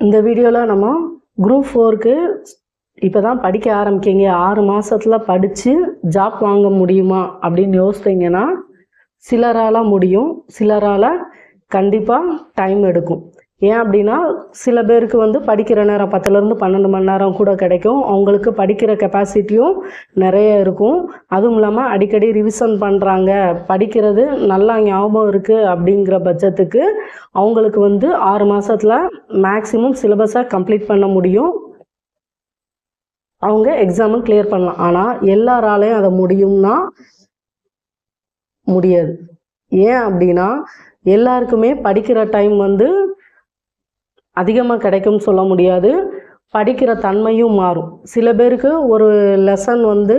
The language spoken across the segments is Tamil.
இந்த வீடியோவில் நம்ம குரூப் ஃபோருக்கு இப்போ தான் படிக்க ஆரம்பிக்கீங்க. ஆறு மாதத்தில் படித்து ஜாப் வாங்க முடியுமா அப்படின்னு யோசித்தீங்கன்னா சிலரால் முடியும். சிலரால் கண்டிப்பாக டைம் எடுக்கும். ஏன் அப்படின்னா சில பேருக்கு வந்து படிக்கிற நேரம் பத்துலேருந்து பன்னெண்டு மணி நேரம் கூட கிடைக்கும். அவங்களுக்கு படிக்கிற கெப்பாசிட்டியும் நிறைய இருக்கும். அதுவும் இல்லாமல் அடிக்கடி ரிவிஷன் பண்ணுறாங்க படிக்கிறது நல்லா ஞாபகம் இருக்குது அப்படிங்கிற பட்சத்துக்கு அவங்களுக்கு வந்து ஆறு மாதத்தில் மேக்ஸிமம் சிலபஸை கம்ப்ளீட் பண்ண முடியும். அவங்க எக்ஸாமும் கிளியர் பண்ணலாம். ஆனால் எல்லாராலையும் அதை முடியும்னா முடியாது. ஏன் அப்படின்னா எல்லாருக்குமே படிக்கிற டைம் வந்து அதிகமாக கிடைக்கும்னு சொல்ல முடியாது. படிக்கிற தன்மையும் மாறும். சில பேருக்கு ஒரு லெசன் வந்து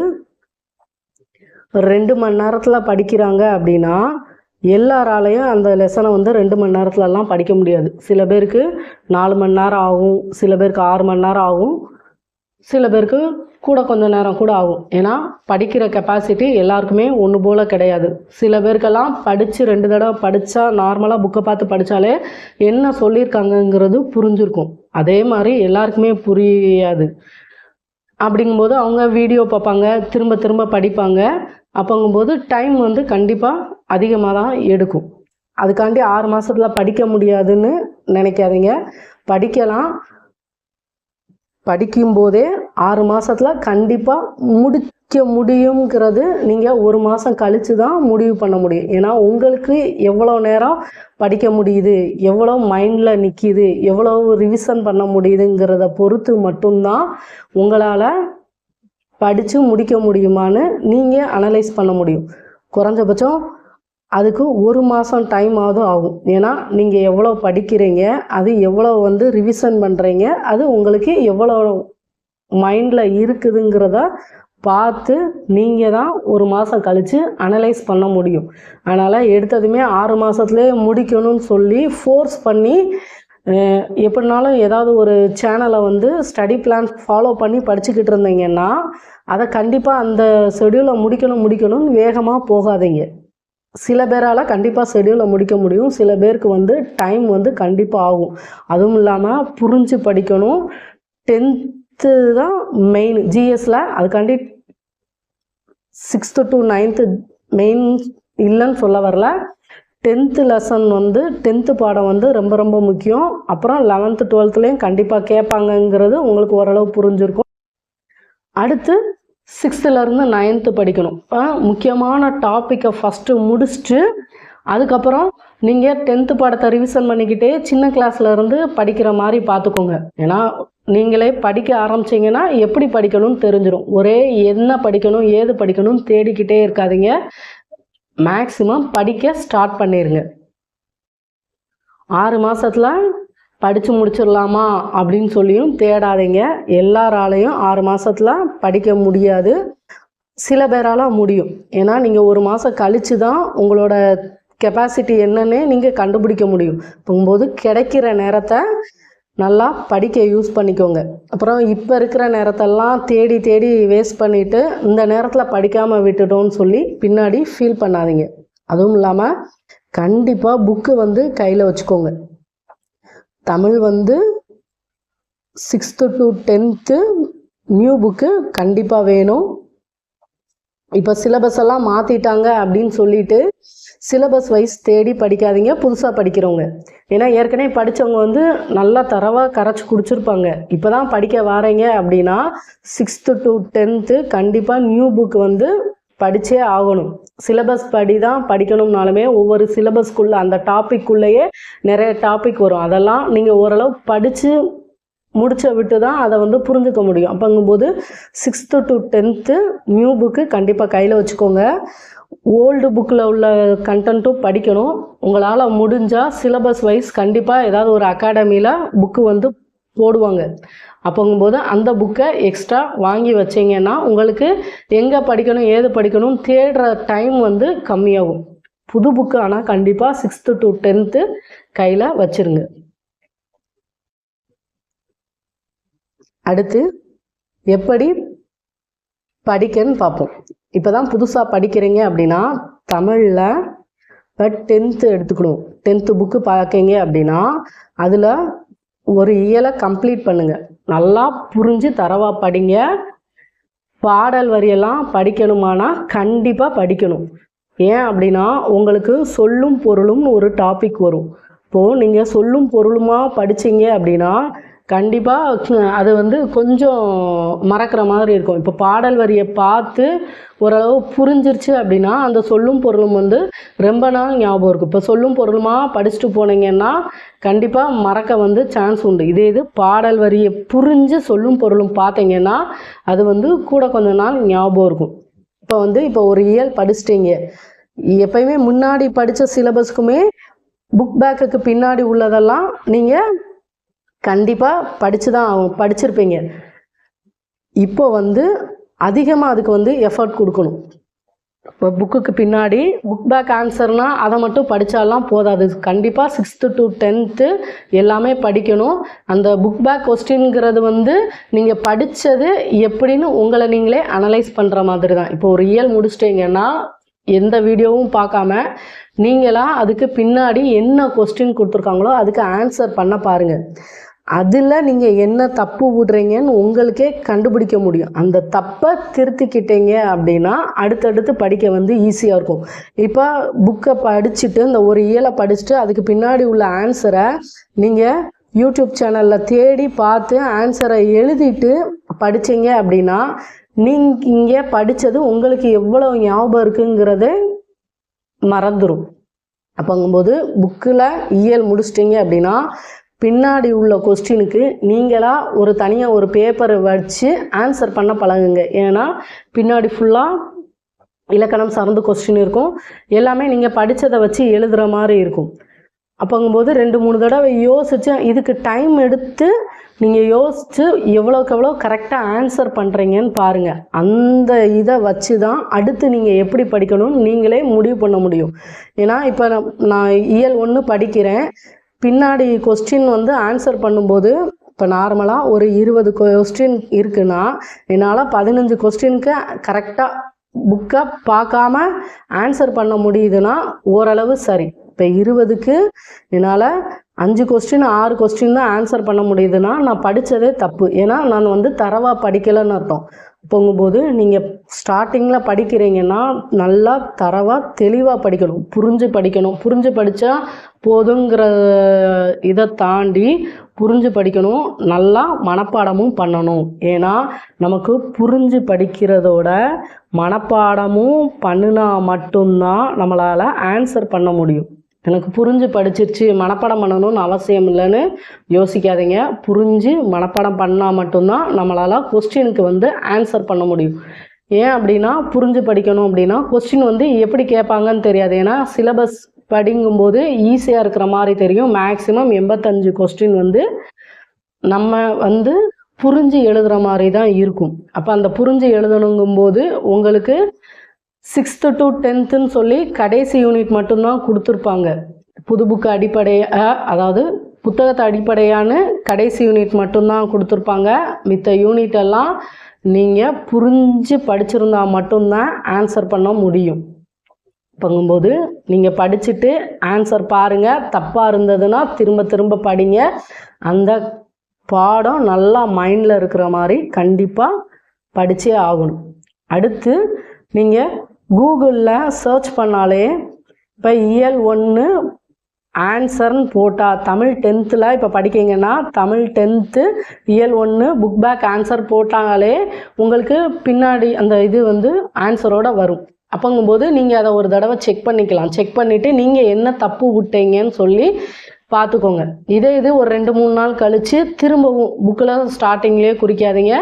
ரெண்டு மணி நேரத்தில் படிக்கிறாங்க அப்படின்னா எல்லாராலையும் அந்த லெசனை வந்து ரெண்டு மணி நேரத்துலலாம் படிக்க முடியாது. சில பேருக்கு நாலு மணி நேரம் ஆகும் சில பேருக்கு ஆறு மணி நேரம் ஆகும். சில பேருக்கு கூட கொஞ்சம் நேரம் கூட ஆகும். ஏன்னா படிக்கிற கெப்பாசிட்டி எல்லாருக்குமே ஒன்று போல் கிடையாது. சில பேருக்கெல்லாம் படித்து ரெண்டு தடவை படித்தா நார்மலாக புக்கை பார்த்து படித்தாலே என்ன சொல்லியிருக்காங்கங்கிறது புரிஞ்சிருக்கும். அதே மாதிரி எல்லாருக்குமே புரியாது. அப்படிங்கும்போது அவங்க வீடியோ பார்ப்பாங்க திரும்ப திரும்ப படிப்பாங்க. அப்போங்கும்போது டைம் வந்து கண்டிப்பாக அதிகமாக தான் எடுக்கும். அதுக்காண்டி ஆறு மாதத்தில் படிக்க முடியாதுன்னு நினைக்காதீங்க. படிக்கலாம். படிக்கும்போதே ஆறு மாதத்தில் கண்டிப்பாக முடிக்க முடியுங்கிறது நீங்கள் ஒரு மாதம் கழித்து தான் முடிவு பண்ண முடியும். ஏன்னா உங்களுக்கு எவ்வளோ நேரம் படிக்க முடியுது எவ்வளோ மைண்டில் நிற்கிது எவ்வளோ ரிவிஷன் பண்ண முடியுதுங்கிறத பொறுத்து மட்டும்தான் உங்களால் படித்து முடிக்க முடியுமான்னு நீங்கள் அனலைஸ் பண்ண முடியும். குறைஞ்சபட்சம் அதுக்கு ஒரு மாதம் டைம் ஆகும் ஆகும். ஏன்னா நீங்கள் எவ்வளோ படிக்கிறீங்க அது எவ்வளோ வந்து ரிவிஷன் பண்ணுறீங்க அது உங்களுக்கு எவ்வளோ மைண்டில் இருக்குதுங்கிறத பார்த்து நீங்கள் தான் ஒரு மாதம் கழித்து அனலைஸ் பண்ண முடியும். அதனால் எடுத்ததுமே ஆறு மாதத்துலேயே முடிக்கணும்னு சொல்லி ஃபோர்ஸ் பண்ணி எப்படினாலும் ஏதாவது ஒரு சேனலை வந்து ஸ்டடி பிளான் ஃபாலோ பண்ணி படிச்சுக்கிட்டு இருந்தீங்கன்னா அதை கண்டிப்பாக அந்த ஷெடியூலை முடிக்கணும் முடிக்கணும்னு வேகமாக போகாதீங்க. சில பேரால் கண்டிப்பாக ஷெடியூலை முடிக்க முடியும். சில பேருக்கு வந்து டைம் வந்து கண்டிப்பாக ஆகும். அதுவும் இல்லாமல் புரிஞ்சு படிக்கணும். டென்த்து தான் மெயின் ஜிஎஸ்ல அதுக்காண்டி சிக்ஸ்த்து டு நைன்த்து மெயின் இல்லைன்னு சொல்ல வரல. டென்த்து லெசன் வந்து டென்த்து பாடம் வந்து ரொம்ப ரொம்ப முக்கியம். அப்புறம் லெவன்த்து டுவெல்த்துலேயும் கண்டிப்பாக கேட்பாங்கங்கிறது உங்களுக்கு ஓரளவு புரிஞ்சிருக்கும். அடுத்து சிக்ஸ்த்துலேருந்து நைன்த்து படிக்கணும். முக்கியமான டாப்பிக்கை ஃபஸ்ட்டு முடிச்சுட்டு அதுக்கப்புறம் நீங்கள் டென்த்து பாடத்தை ரிவிஷன் பண்ணிக்கிட்டே சின்ன கிளாஸ்லேருந்து படிக்கிற மாதிரி பார்த்துக்கோங்க ஏன்னா நீங்களே படிக்க ஆரம்பிச்சிங்கன்னா எப்படி படிக்கணும்னு தெரிஞ்சிடும் ஒரே என்ன படிக்கணும் ஏது படிக்கணும்னு தேடிக்கிட்டே இருக்காதீங்க. மேக்ஸிமம் படிக்க ஸ்டார்ட் பண்ணிடுங்க ஆறு மாதத்தில் படித்து முடிச்சிடலாமா அப்படின்னு சொல்லியும் தேடாதீங்க. எல்லாராலையும் ஆறு மாதத்தில் படிக்க முடியாது. சில பேரால் முடியும். ஏன்னா நீங்கள் ஒரு மாதம் கழித்து தான் உங்களோட கெப்பாசிட்டி என்னன்னு நீங்கள் கண்டுபிடிக்க முடியும். போகும்போது கிடைக்கிற நேரத்தை நல்லா படிக்க யூஸ் பண்ணிக்கோங்க. அப்புறம் இப்போ இருக்கிற நேரத்தெல்லாம் தேடி தேடி வேஸ்ட் பண்ணிவிட்டு இந்த நேரத்தில் படிக்காமல் விட்டுட்டோம்னு சொல்லி பின்னாடி ஃபீல் பண்ணாதீங்க. அதுவும் இல்லாமல் கண்டிப்பாக புக்கு வந்து கையில் வச்சுக்கோங்க. தமிழ் வந்து sixth to tenth new book கண்டிப்பாக வேணும். இப்போ சிலபஸ் எல்லாம் மாற்றிட்டாங்க அப்படின்னு சொல்லிட்டு சிலபஸ் வைஸ் தேடி படிக்காதீங்க புதுசாக படிக்கிறவங்க. ஏன்னா ஏற்கனவே படித்தவங்க வந்து நல்லா தரவாக கரைச்சி குடிச்சிருப்பாங்க. இப்போ தான் படிக்க வாரீங்க அப்படின்னா சிக்ஸ்த்து டு டென்த்து கண்டிப்பாக நியூ புக் வந்து படித்தே ஆகணும். சிலபஸ் படி தான் படிக்கணும்னாலுமே ஒவ்வொரு சிலபஸ்க்குள்ளே அந்த டாப்பிக்குள்ளேயே நிறைய டாபிக் வரும். அதெல்லாம் நீங்கள் ஓரளவு படித்து முடிச்ச விட்டு தான் அதை வந்து புரிஞ்சுக்க முடியும். அப்போங்கும்போது sixth to tenth new book கண்டிப்பாக கையில் வச்சுக்கோங்க. ஓல்டு புக்கில் உள்ள கண்டென்ட்டும் படிக்கணும். உங்களால் முடிஞ்சால் சிலபஸ் வைஸ் கண்டிப்பாக ஏதாவது ஒரு அகாடமியில் புக்கு வந்து போடுவாங்க. அப்போங்கும்போது அந்த புக்கை எக்ஸ்ட்ரா வாங்கி வச்சிங்கன்னா உங்களுக்கு எங்கே படிக்கணும் ஏது படிக்கணும் தேடுற டைம் வந்து கம்மியாகும். புது புக்கு ஆனால் கண்டிப்பாக சிக்ஸ்த்து டு டென்த்து கையில் வச்சிருங்க. அடுத்து எப்படி படிக்கன்னு பார்ப்போம். இப்போ தான் புதுசாக படிக்கிறீங்க அப்படின்னா தமிழில் இப்போ டென்த்து எடுத்துக்கணும். டென்த்து புக்கு பார்க்கீங்க அப்படின்னா அதில் ஒரு இயலை கம்ப்ளீட் பண்ணுங்கள் நல்லா புரிஞ்சு தரவா படிங்க. பாடல் வரியெல்லாம் படிக்கணுமானா கண்டிப்பாக படிக்கணும். ஏன் அப்படின்னா உங்களுக்கு சொல்லும் பொருளும் ஒரு டாபிக் வரும். இப்போது நீங்கள் சொல்லும் பொருளுமா படிச்சீங்க அப்படின்னா கண்டிப்பாக அது வந்து கொஞ்சம் மறக்கிற மாதிரி இருக்கும். இப்போ பாடல் வரியை பார்த்து ஓரளவு புரிஞ்சிருச்சு அப்படின்னா அந்த சொல்லும் பொருளும் வந்து ரொம்ப நாள் ஞாபகம் இருக்கும். இப்போ சொல்லும் பொருளுமா படிச்சுட்டு போனீங்கன்னா கண்டிப்பாக மறக்க வந்து சான்ஸ் உண்டு. இதே இது பாடல் வரியை புரிஞ்சு சொல்லும் பொருளும் பார்த்தீங்கன்னா அது வந்து கூட கொஞ்ச நாள் ஞாபகம் இருக்கும். இப்போ வந்து இப்போ ஒரு இயல் படிச்சிட்டிங்க. எப்பயுமே முன்னாடி படித்த சிலபஸ்க்குமே புக் பேக்குக்கு பின்னாடி உள்ளதெல்லாம் நீங்கள் கண்டிப்பாக படித்து தான் ஆகும் படிச்சிருப்பீங்க. இப்போ வந்து அதிகமாக அதுக்கு வந்து எஃபர்ட் கொடுக்கணும். இப்போ புக்குக்கு பின்னாடி புக் பேக் ஆன்சர்னால் அதை மட்டும் படித்தாலாம் போதாது. கண்டிப்பாக சிக்ஸ்த்து டு டென்த்து எல்லாமே படிக்கணும். அந்த புக் பேக் கொஸ்டின்ங்கிறது வந்து நீங்கள் படித்தது எப்படின்னு உங்களை நீங்களே அனலைஸ் பண்ணுற மாதிரி தான் இப்போ ஒரு இயல் முடிச்சிட்டிங்கன்னா எந்த வீடியோவும் பார்க்காம நீங்களாம் அதுக்கு பின்னாடி என்ன கொஸ்டின் கொடுத்துருக்காங்களோ அதுக்கு ஆன்சர் பண்ண பாருங்கள் அதில் நீங்கள் என்ன தப்பு விடுறீங்கன்னு உங்களுக்கே கண்டுபிடிக்க முடியும். அந்த தப்பை திருத்திக்கிட்டீங்க அப்படின்னா அடுத்தடுத்து படிக்க வந்து ஈஸியாக இருக்கும். இப்போ புக்கை படிச்சுட்டு இந்த ஒரு இயலை படிச்சுட்டு அதுக்கு பின்னாடி உள்ள ஆன்சரை நீங்கள் யூடியூப் சேனலில் தேடி பார்த்து ஆன்சரை எழுதிட்டு படிச்சீங்க அப்படின்னா நீங்கள் இங்கே படித்தது உங்களுக்கு எவ்வளோ ஞாபகம் இருக்குங்கிறதே மறந்துடும் அப்போங்கும்போது புக்கில் இயல் முடிச்சிட்டிங்க அப்படின்னா பின்னாடி உள்ள கொஸ்டினுக்கு நீங்களாக ஒரு தனியாக ஒரு பேப்பரை வச்சு ஆன்சர் பண்ண பழகுங்க. ஏன்னா பின்னாடி ஃபுல்லாக இலக்கணம் சார்ந்த கொஸ்டின் இருக்கும். எல்லாமே நீங்கள் படித்ததை வச்சு எழுதுகிற மாதிரி இருக்கும். அப்போங்கும்போது ரெண்டு மூணு தடவை யோசிச்சு இதுக்கு டைம் எடுத்து நீங்கள் யோசித்து எவ்வளோக்கு எவ்வளோ கரெக்டாக ஆன்சர் பண்ணுறீங்கன்னு பாருங்கள் அந்த இதை வச்சு தான் அடுத்து நீங்கள் எப்படி படிக்கணும்னு நீங்களே முடிவு பண்ண முடியும். ஏன்னா இப்போ நான் நான் இயல் ஒன்று படிக்கிறேன். பின்னாடி கொஸ்டின் வந்து ஆன்சர் பண்ணும்போது இப்போ நார்மலாக ஒரு இருபது கொஸ்டின் இருக்குன்னா என்னால் பதினஞ்சு கொஸ்டினுக்கு கரெக்டாக புக்கை பார்க்காம ஆன்சர் பண்ண முடியுதுன்னா ஓரளவு சரி. இப்போ இருபதுக்கு என்னால் அஞ்சு கொஸ்டின் ஆறு கொஸ்டின் தான் ஆன்சர் பண்ண முடியுதுன்னா நான் படித்ததே தப்பு. ஏன்னா நான் வந்து தரவாக படிக்கலைன்னு அர்த்தம். போகும்போது நீங்கள் ஸ்டார்டிங்கில் படிக்கிறீங்கன்னா நல்லா தரவாக தெளிவாக படிக்கணும். புரிஞ்சு படிக்கணும். புரிஞ்சு படித்தா போதுங்கிற இதை தாண்டி புரிஞ்சு படிக்கணும். நல்லா மனப்பாடமும் பண்ணணும். ஏன்னா நமக்கு புரிஞ்சு படிக்கிறதோட மனப்பாடமும் பண்ணினா மட்டும்தான் நம்மளால் ஆன்சர் பண்ண முடியும். எனக்கு புரிஞ்சு படிச்சிருச்சு மனப்பாடம் பண்ணணும்னு அவசியம் இல்லைன்னு யோசிக்காதீங்க. புரிஞ்சு மனப்பாடம் பண்ணால் மட்டும்தான் நம்மளால் கொஸ்டினுக்கு வந்து ஆன்சர் பண்ண முடியும். ஏன் அப்படின்னா புரிஞ்சு படிக்கணும் அப்படின்னா கொஸ்டின் வந்து எப்படி கேட்பாங்கன்னு தெரியாது. ஏன்னா சிலபஸ் படிங்கும்போது ஈஸியாக இருக்கிற மாதிரி தெரியும். மேக்ஸிமம் எண்பத்தஞ்சு கொஸ்டின் வந்து நம்ம வந்து புரிஞ்சு எழுதுகிற மாதிரி தான் இருக்கும். அப்போ அந்த புரிஞ்சு எழுதணுங்கும்போது உங்களுக்கு சிக்ஸ்த்து டு டென்த்துன்னு சொல்லி கடைசி யூனிட் மட்டும்தான் கொடுத்துருப்பாங்க. புது புக்கு அடிப்படையாக அதாவது புத்தகத்தை அடிப்படையான கடைசி யூனிட் மட்டும்தான் கொடுத்துருப்பாங்க. மித்த யூனிட் எல்லாம் நீங்கள் புரிஞ்சு படிச்சிருந்தா மட்டும்தான் ஆன்சர் பண்ண முடியும். பங்கும்போது நீங்கள் படிச்சுட்டு ஆன்சர் பாருங்கள் தப்பாக இருந்ததுன்னா திரும்ப திரும்ப படிங்க. அந்த பாடம் நல்லா மைண்டில் இருக்கிற மாதிரி கண்டிப்பாக படித்தே ஆகணும். அடுத்து நீங்கள் கூகுளில் சர்ச் பண்ணாலே இப்போ இயல் ஒன்று ஆன்சர்னு போட்டால் தமிழ் டென்த்தில் இப்போ படிக்கீங்கன்னா தமிழ் டென்த்து இயல் ஒன்று புக் பேக் ஆன்சர் போட்டாலே உங்களுக்கு பின்னாடி அந்த இது வந்து ஆன்சரோடு வரும். அப்போங்கும்போது நீங்கள் அதை ஒரு தடவை செக் பண்ணிக்கலாம். செக் பண்ணிவிட்டு நீங்கள் என்ன தப்பு விட்டீங்கன்னு சொல்லி பார்த்துக்கோங்க இதே இது ஒரு ரெண்டு மூணு நாள் கழித்து திரும்பவும் புக்கில் ஸ்டார்டிங்லேயே குறிக்காதீங்க.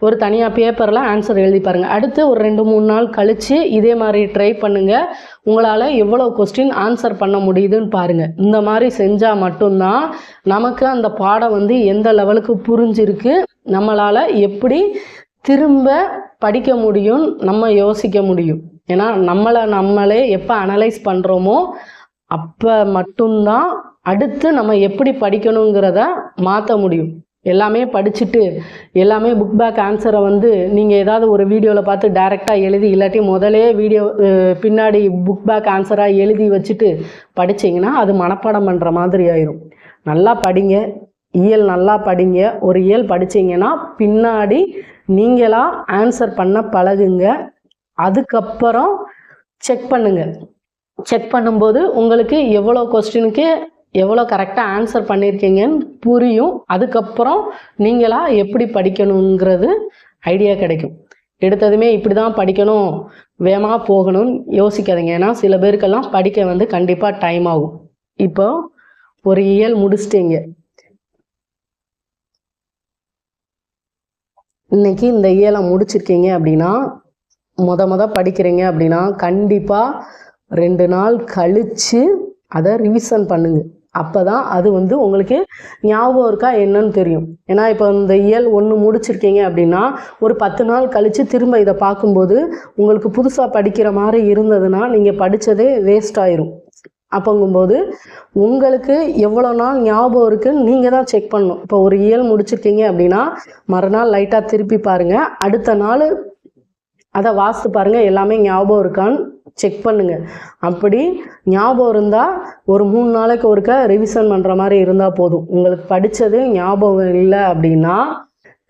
ஒரு தனியாக பேப்பரில் ஆன்சர் எழுதி பாருங்கள் அடுத்து ஒரு ரெண்டு மூணு நாள் கழித்து இதே மாதிரி ட்ரை பண்ணுங்கள் உங்களால் எவ்வளோ கொஸ்டின் ஆன்சர் பண்ண முடியுதுன்னு பாருங்கள் இந்த மாதிரி செஞ்சால் மட்டும்தான் நமக்கு அந்த பாடம் வந்து எந்த லெவலுக்கு புரிஞ்சிருக்கு நம்மளால் எப்படி திரும்ப படிக்க முடியும் நம்ம யோசிக்க முடியும். ஏன்னா நம்மளை நம்மளே எப்போ அனலைஸ் பண்ணுறோமோ அப்போ மட்டும்தான் அடுத்து நம்ம எப்படி படிக்கணுங்கிறத மாற்ற முடியும். எல்லாமே படிச்சுட்டு எல்லாமே புக் பேக் ஆன்சரை வந்து நீங்கள் ஏதாவது ஒரு வீடியோவில் பார்த்து டைரெக்டாக எழுதி இல்லாட்டி முதலே வீடியோ பின்னாடி புக் பேக் ஆன்சராக எழுதி வச்சுட்டு படிச்சீங்கன்னா அது மனப்பாடம் பண்ணுற மாதிரி ஆயிரும். நல்லா படிங்க. இயல் நல்லா படிங்க. ஒரு இயல் படிச்சீங்கன்னா பின்னாடி நீங்களாக ஆன்சர் பண்ண பழகுங்க. அதுக்கப்புறம் செக் பண்ணுங்கள் செக் பண்ணும்போது உங்களுக்கு எவ்வளோ கொஸ்டினுக்கு எவ்வளோ கரெக்டாக ஆன்சர் பண்ணியிருக்கீங்கன்னு புரியும். அதுக்கப்புறம் நீங்களாக எப்படி படிக்கணுங்கிறது ஐடியா கிடைக்கும். எடுத்ததுமே இப்படி தான் படிக்கணும் வேகமாக போகணும்னு யோசிக்காதீங்க. ஏன்னா சில பேருக்கெல்லாம் படிக்க வந்து கண்டிப்பாக டைம் ஆகும். இப்போ ஒரு இயல் முடிச்சிட்டிங்க. இன்னைக்கு இந்த இயலை முடிச்சிருக்கீங்க அப்படின்னா மொத மொதல் படிக்கிறீங்க அப்படின்னா கண்டிப்பாக ரெண்டு நாள் கழித்து அதை ரிவிஷன் பண்ணுங்கள் அப்போ தான் அது வந்து உங்களுக்கு ஞாபகம் இருக்கா என்னன்னு தெரியும். ஏன்னா இப்போ இந்த இயல் ஒன்று முடிச்சிருக்கீங்க அப்படின்னா ஒரு பத்து நாள் கழித்து திரும்ப இதை பார்க்கும்போது உங்களுக்கு புதுசாக படிக்கிற மாதிரி இருந்ததுன்னா நீங்கள் படித்ததே வேஸ்ட் ஆயிரும். அப்போங்கும்போது உங்களுக்கு எவ்வளோ நாள் ஞாபகம் இருக்குன்னு நீங்கள் தான் செக் பண்ணணும். இப்போ ஒரு இயல் முடிச்சிருக்கீங்க அப்படின்னா மறுநாள் லைட்டாக திருப்பி பாருங்கள் அடுத்த நாள் அதை வாசித்து பாருங்கள் எல்லாமே ஞாபகம் இருக்கான்னு செக் பண்ணுங்க. அப்படி ஞாபகம் இருந்தால் ஒரு மூணு நாளைக்கு ஒருக்க ரிவிஷன் பண்ணுற மாதிரி இருந்தால் போதும். உங்களுக்கு படித்தது ஞாபகம் இல்லை அப்படின்னா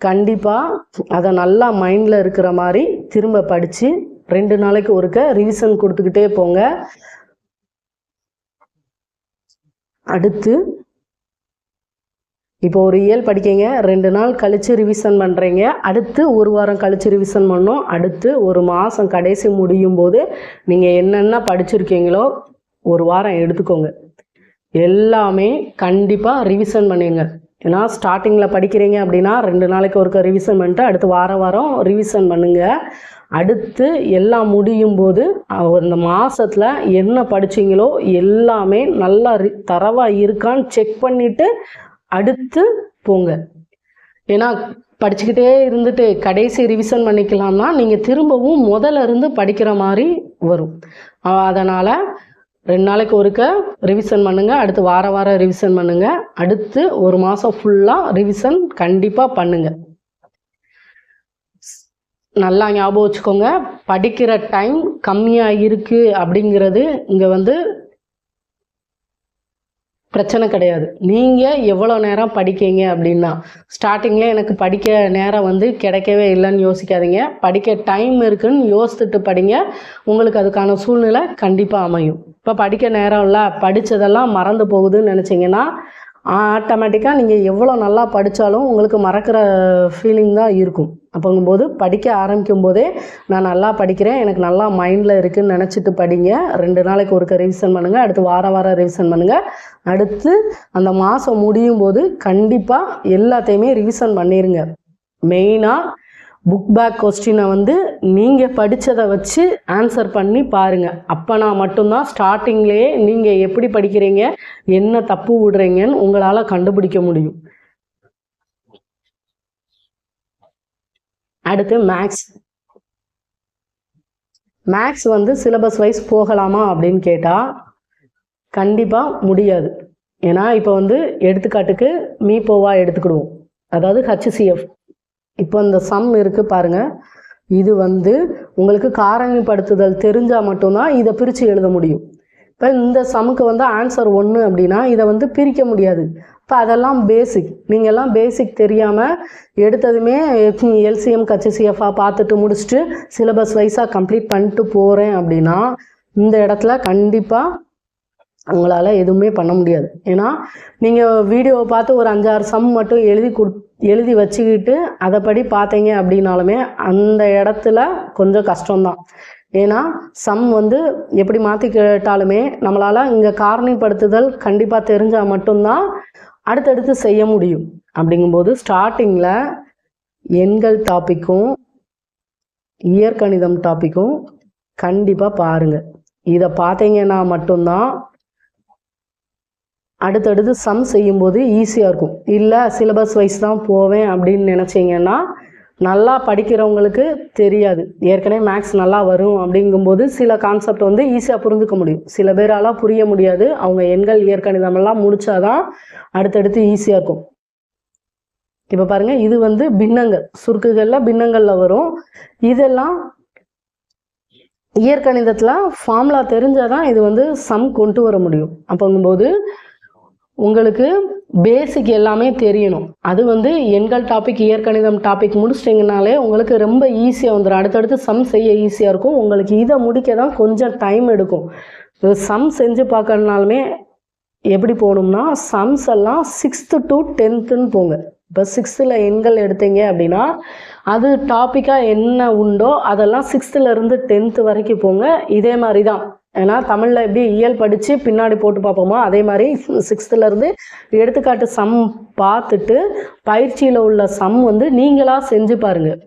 கண்டிப்பாக அதை நல்லா மைண்டில் இருக்கிற மாதிரி திரும்ப படித்து ரெண்டு நாளைக்கு ஒருக்க ரிவிஷன் கொடுத்துக்கிட்டே போங்க. அடுத்து இப்போ ஒரு இயல் படிக்கிங்க ரெண்டு நாள் கழித்து ரிவிஷன் பண்ணுறீங்க அடுத்து ஒரு வாரம் கழித்து ரிவிஷன் பண்ணோம் அடுத்து ஒரு மாதம் கடைசி முடியும் போது நீங்கள் என்னென்ன படிச்சிருக்கீங்களோ ஒரு வாரம் எடுத்துக்கோங்க. எல்லாமே கண்டிப்பாக ரிவிஷன் பண்ணிடுங்க ஏன்னா ஸ்டார்டிங்கில் படிக்கிறீங்க அப்படின்னா ரெண்டு நாளைக்கு ஒருக்க ரிவிஷன் பண்ணிட்டு அடுத்து வாரம் வாரம் ரிவிஷன் பண்ணுங்கள் அடுத்து எல்லாம் முடியும் போது அந்த மாதத்தில் என்ன படிச்சீங்களோ எல்லாமே நல்லா ரி- இருக்கான்னு செக் பண்ணிவிட்டு அடுத்து போங்க. ஏன்னா படிச்சுக்கிட்டே இருந்துட்டு கடைசி ரிவிஷன் பண்ணிக்கலாம்னா நீங்கள் திரும்பவும் முதல்ல இருந்து படிக்கிற மாதிரி வரும். அதனால் ரெண்டு நாளைக்கு ஒருக்க ரிவிஷன் பண்ணுங்கள் அடுத்து வார வாரம் ரிவிஷன் பண்ணுங்கள் அடுத்து ஒரு மாதம் ஃபுல்லாக ரிவிஷன் கண்டிப்பாக பண்ணுங்கள் நல்லா ஞாபகம் வச்சுக்கோங்க படிக்கிற டைம் கம்மியாக இருக்குது அப்படிங்கிறது இங்கே வந்து பிரச்சனை கிடையாது. நீங்கள் எவ்வளோ நேரம் படிக்கீங்க அப்படின்னா ஸ்டார்டிங்கில் எனக்கு படிக்க நேரம் வந்து கிடைக்கவே இல்லைன்னு யோசிக்காதீங்க. படிக்க டைம் இருக்குன்னு யோசித்துட்டு படிங்க. உங்களுக்கு அதுக்கான சூழ்நிலை கண்டிப்பாக அமையும். இப்போ படிக்க நேரம் இல்லை படித்ததெல்லாம் மறந்து போகுதுன்னு நினச்சிங்கன்னா ஆட்டோமேட்டிக்காக நீங்கள் எவ்வளோ நல்லா படித்தாலும் உங்களுக்கு மறக்கிற ஃபீலிங் தான் இருக்கும். அப்போங்கும்போது படிக்க ஆரம்பிக்கும் போதே நான் நல்லா படிக்கிறேன். எனக்கு நல்லா மைண்டில் இருக்குதுன்னு நினச்சிட்டு படிங்க. ரெண்டு நாளைக்கு ஒருக்க ரிவிஷன் பண்ணுங்கள் அடுத்து வாரம் வாரம் ரிவிஷன் பண்ணுங்கள் அடுத்து அந்த மாதம் முடியும் போது கண்டிப்பாக எல்லாத்தையுமே ரிவிஷன் பண்ணிடுங்க மெயினாக புக் பேக் கொஸ்டினை வந்து நீங்கள் படித்ததை வச்சு ஆன்சர் பண்ணி பாருங்கள் அப்போனா மட்டும்தான் ஸ்டார்டிங்லேயே நீங்கள் எப்படி படிக்கிறீங்க என்ன தப்பு விடுறீங்கன்னு உங்களால் கண்டுபிடிக்க முடியும். அடுத்து மேக்ஸ் மேக்ஸ் வந்து சிலபஸ் வைஸ் போகலாமா அப்படின்னு கேட்டால் கண்டிப்பாக முடியாது. ஏன்னா இப்போ வந்து எடுத்துக்காட்டுக்கு மீப்போவா எடுத்துக்கிடுவோம். அதாவது ஹச்சிசிஎஃப் இப்போ இந்த சம் இருக்குது பாருங்கள் இது வந்து உங்களுக்கு காரணிப்படுத்துதல் தெரிஞ்சால் மட்டும்தான் இதை பிரித்து எழுத முடியும். இப்போ இந்த சம்முக்கு வந்து ஆன்சர் ஒன்று அப்படின்னா இதை வந்து பிரிக்க முடியாது. இப்போ அதெல்லாம் பேசிக் நீங்கள்லாம் பேசிக் தெரியாமல் எடுத்ததுமே எல்சிஎம் கச்சிசிஎஃபாக பார்த்துட்டு முடிச்சுட்டு சிலபஸ் வைஸாக கம்ப்ளீட் பண்ணிட்டு போகிறேன் அப்படின்னா இந்த இடத்துல கண்டிப்பாக உங்களால் எதுவுமே பண்ண முடியாது. ஏன்னா நீங்கள் வீடியோவை பார்த்து ஒரு அஞ்சாறு சம் மட்டும் எழுதி கொடு எழுதி வச்சுக்கிட்டு அதைப்படி பார்த்தீங்க அப்படின்னாலுமே அந்த இடத்துல கொஞ்சம் கஷ்டம்தான். ஏன்னா சம் வந்து எப்படி மாற்றி கேட்டாலுமே நம்மளால் இங்கே காரணிப்படுத்துதல் கண்டிப்பாக தெரிஞ்சால் மட்டும்தான் அடுத்தடுத்து செய்ய முடியும். அப்படிங்கும்போது ஸ்டார்டிங்கில் எண்கள் டாப்பிக்கும் இயற்கணிதம் டாப்பிக்கும் கண்டிப்பாக பாருங்கள் இதை பார்த்தீங்கன்னா மட்டும்தான் அடுத்தடுத்து சம் செய்யும்போது ஈஸியாக இருக்கும். இல்லை சிலபஸ் வைஸ் தான் போவேன் அப்படின்னு நினச்சிங்கன்னா நல்லா படிக்கிறவங்களுக்கு தெரியாது. ஏற்கனவே மேக்ஸ் நல்லா வரும் அப்படிங்கும்போது சில கான்செப்ட் வந்து ஈஸியாக புரிஞ்சுக்க முடியும். சில பேரால் புரிய முடியாது. அவங்க எண்கள் இயற்கணிதமெல்லாம் எல்லாம் முடிச்சாதான் அடுத்தடுத்து ஈஸியாக இருக்கும். இப்போ பாருங்கள் இது வந்து பின்னங்கள். சுருக்குகளில் பின்னங்களில் வரும். இதெல்லாம் இயற்கணிதத்தில் ஃபார்முலா தெரிஞ்சால் தான் இது வந்து சம் கொண்டு வர முடியும். அப்போங்கும்போது உங்களுக்கு பேசிக் எல்லாமே தெரியணும். அது வந்து எண்கள் டாபிக் இயற்கணிதம் டாபிக் முடிச்சிட்டிங்கனாலே உங்களுக்கு ரொம்ப ஈஸியாக வந்துடும் அடுத்தடுத்து சம் செய்ய ஈஸியாக இருக்கும். உங்களுக்கு இதை முடிக்க தான் கொஞ்சம் டைம் எடுக்கும். சம் செஞ்சு பார்க்கறதுனாலுமே எப்படி போகணும்னா சம்ஸ் எல்லாம் சிக்ஸ்த்து டு டென்த்துன்னு போங்க. இப்போ சிக்ஸ்த்தில் எண்கள் எடுத்தீங்க அப்படின்னா அது டாப்பிக்காக என்ன உண்டோ அதெல்லாம் சிக்ஸ்த்துலேருந்து டென்த்து வரைக்கும் போங்க. இதே மாதிரி தான் ஏன்னா தமிழில் எப்படி இயல் படித்து பின்னாடி போட்டு பார்ப்போமோ அதே மாதிரி சிக்ஸ்த்துலேருந்து எடுத்துக்காட்டு சம் பார்த்துட்டு பயிற்சியில் உள்ள சம் வந்து நீங்களாக செஞ்சு பாருங்கள்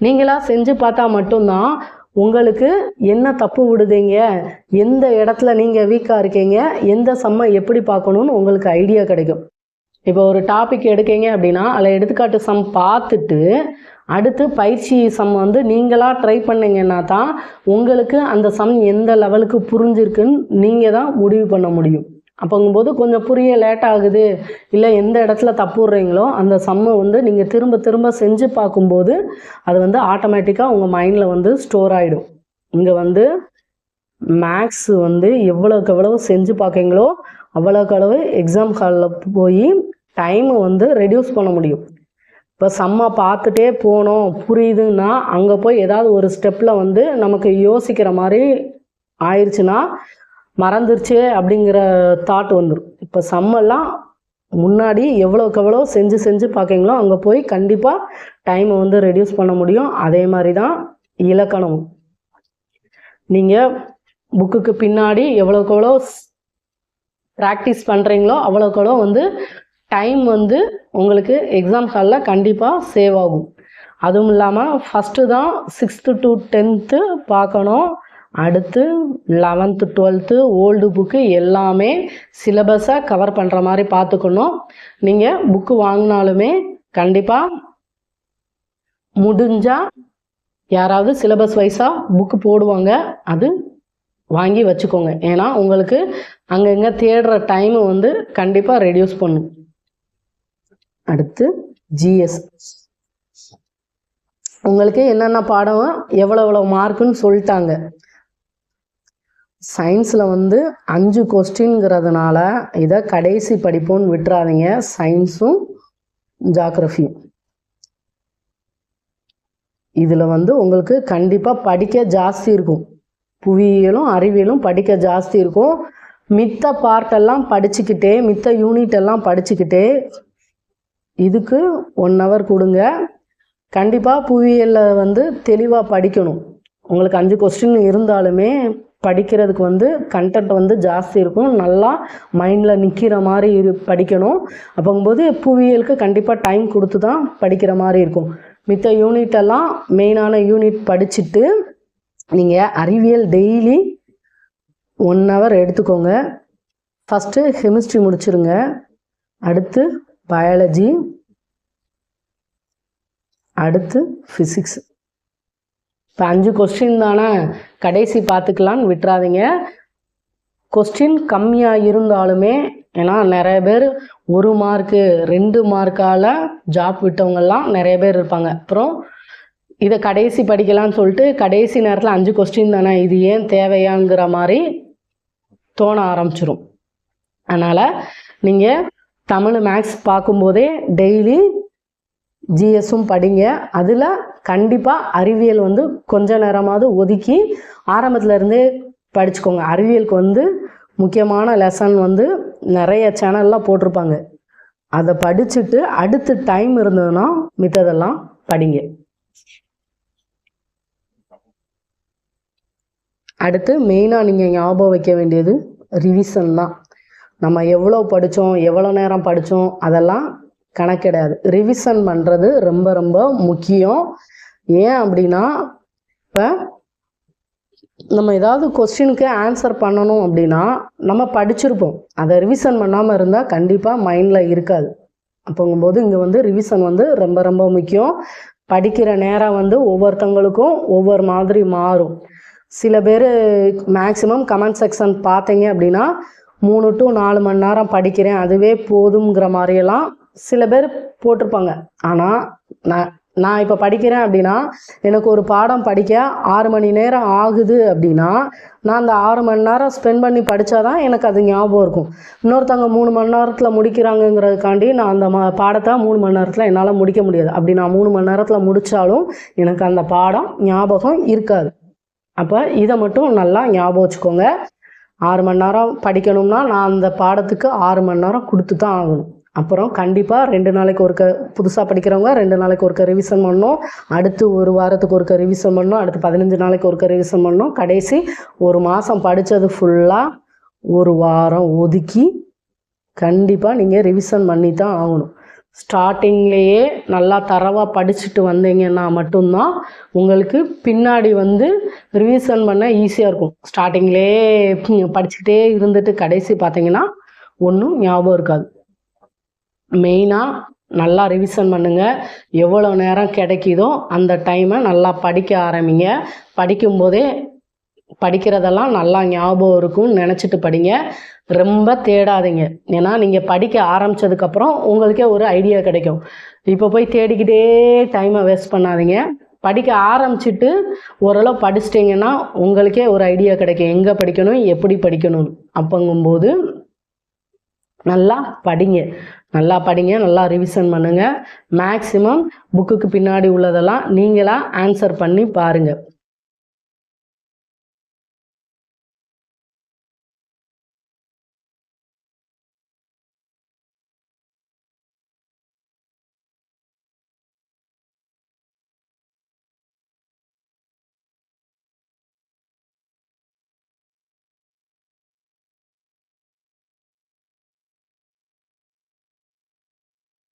நீங்களாக செஞ்சு பார்த்தா மட்டும்தான் உங்களுக்கு என்ன தப்பு விடுதீங்க எந்த இடத்துல நீங்கள் வீக்காக இருக்கீங்க எந்த சம்மை எப்படி பார்க்கணுன்னு உங்களுக்கு ஐடியா கிடைக்கும். இப்போ ஒரு டாபிக் எடுக்கீங்க அப்படின்னா அதில் எடுத்துக்காட்டு சம் பார்த்துட்டு அடுத்து பயிற்சி சம் வந்து நீங்களாக ட்ரை பண்ணீங்கன்னா தான் உங்களுக்கு அந்த சம் எந்த லெவலுக்கு புரிஞ்சிருக்குன்னு நீங்கள் தான் முடிவு பண்ண முடியும். அப்போங்கும்போது கொஞ்சம் புரிய லேட் ஆகுது இல்லை எந்த இடத்துல தப்புடுறீங்களோ அந்த சம்மை வந்து நீங்கள் திரும்ப திரும்ப செஞ்சு பார்க்கும்போது அது வந்து ஆட்டோமேட்டிக்காக உங்கள் மைண்டில் வந்து ஸ்டோர் ஆகிடும் இங்கே வந்து மேக்ஸ் வந்து எவ்வளோக்கு எவ்வளவு செஞ்சு பார்க்கீங்களோ அவ்வளோக்கு அளவு எக்ஸாம் ஹாலில் போய் டைமை வந்து ரெடியூஸ் பண்ண முடியும். இப்போ செம்ம பார்த்துட்டே போனோம். புரியுதுன்னா அங்கே போய் ஏதாவது ஒரு ஸ்டெப்பில் வந்து நமக்கு யோசிக்கிற மாதிரி ஆயிடுச்சுன்னா மறந்துருச்சே அப்படிங்கிற தாட் வந்துடும் இப்போ செம்மெல்லாம் முன்னாடி எவ்வளோக்கு எவ்வளோ செஞ்சு செஞ்சு பார்க்கீங்களோ அங்கே போய் கண்டிப்பாக டைமை வந்து ரெடியூஸ் பண்ண முடியும். அதே மாதிரி தான் இலக்கணம் நீங்கள் புக்குக்கு பின்னாடி எவ்வளோக்கு எவ்வளோ ப்ராக்டிஸ் பண்ணுறீங்களோ அவ்வளோக்கு எவ்வளோ வந்து டைம் வந்து உங்களுக்கு எக்ஸாம் ஹாலில் கண்டிப்பாக சேவ் ஆகும். அதுவும் இல்லாமல் ஃபஸ்ட்டு தான் சிக்ஸ்த்து டு டென்த்து பார்க்கணும். அடுத்து லெவன்த்து டுவெல்த்து ஓல்டு புக்கு எல்லாமே சிலபஸை கவர் பண்ணுற மாதிரி பார்த்துக்கணும். நீங்கள் புக்கு வாங்கினாலுமே கண்டிப்பாக முடிஞ்சால் யாராவது சிலபஸ் வைஸாக புக்கு போடுவாங்க. அது வாங்கி வச்சுக்கோங்க. ஏன்னா உங்களுக்கு அங்கங்கே தேடுற டைமு வந்து கண்டிப்பாக ரெடியூஸ் பண்ணும். அடுத்து ஜிஎஸ் உங்களுக்கு என்னென்ன பாடம்? எவ்வளோ எவ்வளோ மார்க்குன்னு சொல்லிட்டாங்க. சயின்ஸில் வந்து அஞ்சு கொஸ்டின்ங்கிறதுனால இதை கடைசி படிப்போன்னு விட்டுறாதீங்க. சயின்ஸும் ஜாகிரஃபியும் இதில் வந்து உங்களுக்கு கண்டிப்பாக படிக்க ஜாஸ்தி இருக்கும். புவியியலும் அறிவியலும் படிக்க ஜாஸ்தி இருக்கும். மித்த பார்ட்டெல்லாம் படிச்சுக்கிட்டே மித்த யூனிட் எல்லாம் படிச்சுக்கிட்டே இதுக்கு ஒன் ஹவர் கொடுங்க. கண்டிப்பாக புவியியலில் வந்து தெளிவாக படிக்கணும். உங்களுக்கு அஞ்சு கொஸ்டின் இருந்தாலுமே படிக்கிறதுக்கு வந்து கண்டென்ட் வந்து ஜாஸ்தி இருக்கும். நல்லா மைண்டில் நிற்கிற மாதிரி இரு படிக்கணும். அப்போங்கும்போது புவியியலுக்கு கண்டிப்பாக டைம் கொடுத்து தான் படிக்கிற மாதிரி இருக்கும். மித்த யூனிட்டெல்லாம் மெயினான யூனிட் படிச்சுட்டு நீங்கள் அறிவியல் டெய்லி ஒன் ஹவர் எடுத்துக்கோங்க. ஃபஸ்ட்டு கெமிஸ்ட்ரி முடிச்சிருங்க. அடுத்து பயாலஜி அடுத்து ஃபிசிக்ஸ் இப்போ அஞ்சு கொஸ்டின் தானே? கடைசி பார்த்துக்கலான்னு விட்டுறாதீங்க. கொஸ்டின் கம்மியாக இருந்தாலுமே ஏன்னா நிறைய பேர் ஒரு மார்க்கு ரெண்டு மார்க்கால் ஜாப் விட்டவங்கெல்லாம் நிறைய பேர் இருப்பாங்க. அப்புறம் இதை கடைசி படிக்கலாம்னு சொல்லிட்டு கடைசி நேரத்தில் அஞ்சு கொஸ்டின் தானே? இது ஏன் தேவையாங்கிற மாதிரி தோண ஆரம்பிச்சிரும். அதனால் நீங்கள் தமிழ் மேக்ஸ் பார்க்கும்போதே டெய்லி ஜிஎஸும் படிங்க. அதில் கண்டிப்பாக அறிவியல் வந்து கொஞ்ச நேரமாவது ஒதுக்கி ஆரம்பத்துலேருந்தே படிச்சுக்கோங்க. அறிவியலுக்கு வந்து முக்கியமான லெசன் வந்து நிறைய சேனல்லாம் போட்டிருப்பாங்க. அதை படிச்சுட்டு அடுத்து டைம் இருந்ததுன்னா மித்ததெல்லாம் படிங்க. அடுத்து மெயினாக நீங்கள் ஞாபகம் வைக்க வேண்டியது ரிவிஷன் தான். நம்ம எவ்வளோ படித்தோம் எவ்வளோ நேரம் படித்தோம் அதெல்லாம் கணக்கிடாது. ரிவிஷன் பண்ணுறது ரொம்ப ரொம்ப முக்கியம். ஏன் அப்படின்னா இப்போ நம்ம ஏதாவது கொஸ்டினுக்கு ஆன்சர் பண்ணணும் அப்படின்னா நம்ம படிச்சிருப்போம். அதை ரிவிஷன் பண்ணாமல் இருந்தால் கண்டிப்பாக மைண்டில் இருக்காது. அப்போங்கும்போது இங்கே வந்து ரிவிஷன் வந்து ரொம்ப ரொம்ப முக்கியம். படிக்கிற நேரம் வந்து ஒவ்வொருத்தவங்களுக்கும் ஒவ்வொரு மாதிரி மாறும். சில பேர் மேக்ஸிமம் கமெண்ட் செக்ஷன் பார்த்தீங்க அப்படின்னா மூணு டு நாலு மணி நேரம் படிக்கிறேன். அதுவே போதுங்கிற மாதிரியெல்லாம் சில பேர் போட்டிருப்பாங்க. ஆனால் நான் நான் இப்போ படிக்கிறேன் அப்படின்னா எனக்கு ஒரு பாடம் படிக்க ஆறு மணி நேரம் ஆகுது அப்படின்னா நான் அந்த ஆறு மணி நேரம் ஸ்பெண்ட் பண்ணி படித்தா தான் எனக்கு அது ஞாபகம் இருக்கும். இன்னொருத்தவங்க மூணு மணி நேரத்தில் முடிக்கிறாங்கங்கிறதுக்காண்டி நான் அந்த ம பாடத்தை மூணு மணி நேரத்தில் என்னால் முடிக்க முடியாது. அப்படி நான் மூணு மணி நேரத்தில் முடித்தாலும் எனக்கு அந்த பாடம் ஞாபகம் இருக்காது. அப்போ இதை மட்டும் நல்லா ஞாபகம் வச்சுக்கோங்க. ஆறு மணி நேரம் படிக்கணும்னா நான் அந்த பாடத்துக்கு ஆறு மணி நேரம் கொடுத்து தான் ஆகணும். அப்புறம் கண்டிப்பாக ரெண்டு நாளைக்கு ஒருக்க புதுசாக படிக்கிறவங்க ரெண்டு நாளைக்கு ஒருக்க ரிவிஷன் பண்ணணும். அடுத்து ஒரு வாரத்துக்கு ஒருக்க ரிவிஷன் பண்ணணும். அடுத்து பதினஞ்சு நாளைக்கு ஒருக்க ரிவிஷன் பண்ணணும். கடைசி ஒரு மாதம் படித்தது ஃபுல்லாக ஒரு வாரம் ஒதுக்கி கண்டிப்பாக நீங்கள் ரிவிஷன் பண்ணி தான் ஆகணும். ஸ்டார்டிங்லேயே நல்லா தரவாக படிச்சுட்டு வந்தீங்கன்னா மட்டும்தான் உங்களுக்கு பின்னாடி வந்து ரிவிஷன் பண்ண ஈஸியாக இருக்கும். ஸ்டார்டிங்லேயே படிச்சுக்கிட்டே இருந்துட்டு கடைசி பார்த்தீங்கன்னா ஒன்றும் ஞாபகம் இருக்காது. மெயினாக நல்லா ரிவிஷன் பண்ணுங்கள் எவ்வளோ நேரம் கிடைக்குதோ அந்த டைமை நல்லா படிக்க ஆரம்பிங்க. படிக்கும்போதே படிக்கிறதெல்லாம் நல்லா ஞாபகம் இருக்கும்னு நினச்சிட்டு படிங்க. ரொம்ப தேடாதீங்க. ஏன்னா நீங்கள் படிக்க ஆரம்பித்ததுக்கப்புறம் உங்களுக்கே ஒரு ஐடியா கிடைக்கும். இப்போ போய் தேடிக்கிட்டே டைமை வேஸ்ட் பண்ணாதீங்க. படிக்க ஆரம்பிச்சிட்டு ஓரளவு படிச்சிட்டிங்கன்னா உங்களுக்கே ஒரு ஐடியா கிடைக்கும். எங்கே படிக்கணும் எப்படி படிக்கணும் அப்பங்கும்போது நல்லா படிங்க. நல்லா படிங்க நல்லா ரிவிஷன் பண்ணுங்கள் மேக்ஸிமம் புக்குக்கு பின்னாடி உள்ளதெல்லாம் நீங்களாக ஆன்சர் பண்ணி பாருங்கள்